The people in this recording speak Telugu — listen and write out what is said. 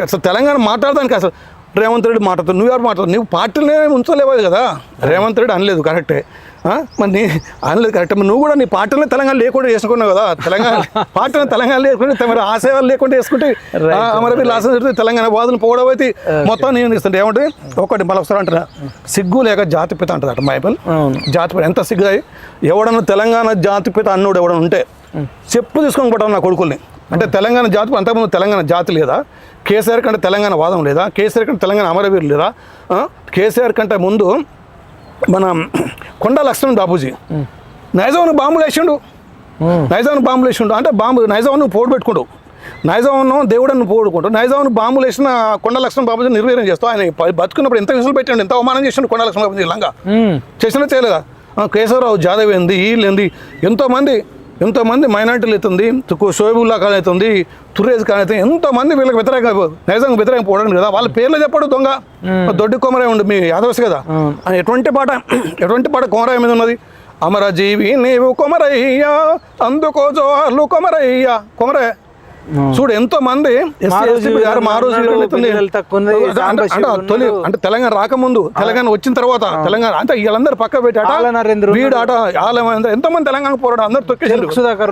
అసలు తెలంగాణ మాట్లాడడానికి అసలు రేవంత్ రెడ్డి మాట్లాడుతావు నువ్వు ఎవరు మాట్లాడుతావు నువ్వు పార్టీలనే ఉంచలేవు కదా? రేవంత్ రెడ్డి అనలేదు కరెక్టే. ఆ? మరి నీ అనలేదు కరెక్ట్. మరి నువ్వు కూడా నీ పార్టీలో తెలంగాణ లేకుండా చేసుకున్నావు కదా? తెలంగాణ పార్టీలో తెలంగాణ లేకుంటే మరి ఆశయాలు లేకుండా వేసుకుంటే మరి లాస్ తెలంగాణ వాదులు పోవడమైతే మొత్తం నేను ఇస్తుంటే ఏమంటే ఒకటి మళ్ళీ ఒకసారి అంటున్నా సిగ్గు లేక జాతిపిత అంటది అట బైబిల్. జాతిపిత ఎంత సిగ్గు అయ్యి ఎవడన్నా తెలంగాణ జాతిపిత అన్నోడు ఎవడన్నా ఉంటే చెప్పు తీసుకొని పట్టాను నా కొడుకుల్ని. అంటే తెలంగాణ జాతి అంతకుముందు తెలంగాణ జాతి లేదా? కేసీఆర్ కంటే తెలంగాణ వాదం లేదా? కేసీఆర్ కంటే తెలంగాణ అమరవీరు లేదా? కేసీఆర్ కంటే ముందు మన కొండా లక్ష్మణ్ బాబూజీ నైజాం బాంబులు వేసిండు. నైజాం బాంబులు వేసిండు. అంటే బాంబు నైజాం నువ్వు పోటు పెట్టుకుంటావు. నైజాం దేవుడు నువ్వు పోడుకుంటావు నైజాం బాంబులు వేసిన కొండ లక్ష్మణ్ బాబూజీ నిర్వీర్యం చేస్తావు. ఆయన బతుకున్నప్పుడు ఎంత విసులు పెట్టండి ఎంత అవమానం చేసిండు కొండ లక్ష్మణ్ బాబూజీ లంగా. చేసినా చేయలేదా? కేశవరావు జాదవ్ ఏంది వీళ్ళు ఏంది? ఎంతోమంది ఎంతోమంది మైనార్టీలు అవుతుంది షోయబుల్లా ఖాన్ అవుతుంది తురేజ్ ఖాన్ అవుతుంది ఎంతోమంది వీళ్ళకి వ్యతిరేక నైజాం వ్యతిరేకం పోవడం కదా వాళ్ళ పేర్లు చెప్పడు దొంగ. దొడ్డి కొమరాయి ఉండు మీ యాదవస్ కదా. ఎటువంటి పాట ఎటువంటి పాట కొమరాయి మీద ఉన్నది? అమరజీవి నీవు కొమరయ్యా అందుకో జోహార్లు కొమరయ్యా. కొమరయ్య చూడు ఎంతో మంది తొలి. అంటే తెలంగాణ రాకముందు తెలంగాణ వచ్చిన తర్వాత తెలంగాణ అంటే వీళ్ళందరూ పక్క పెట్టి ఆల నరేంద్ర వీడు ఆట ఆల ఎంతమంది తెలంగాణ పోరాడు అందరు తొక్కేసారు సుధాకర్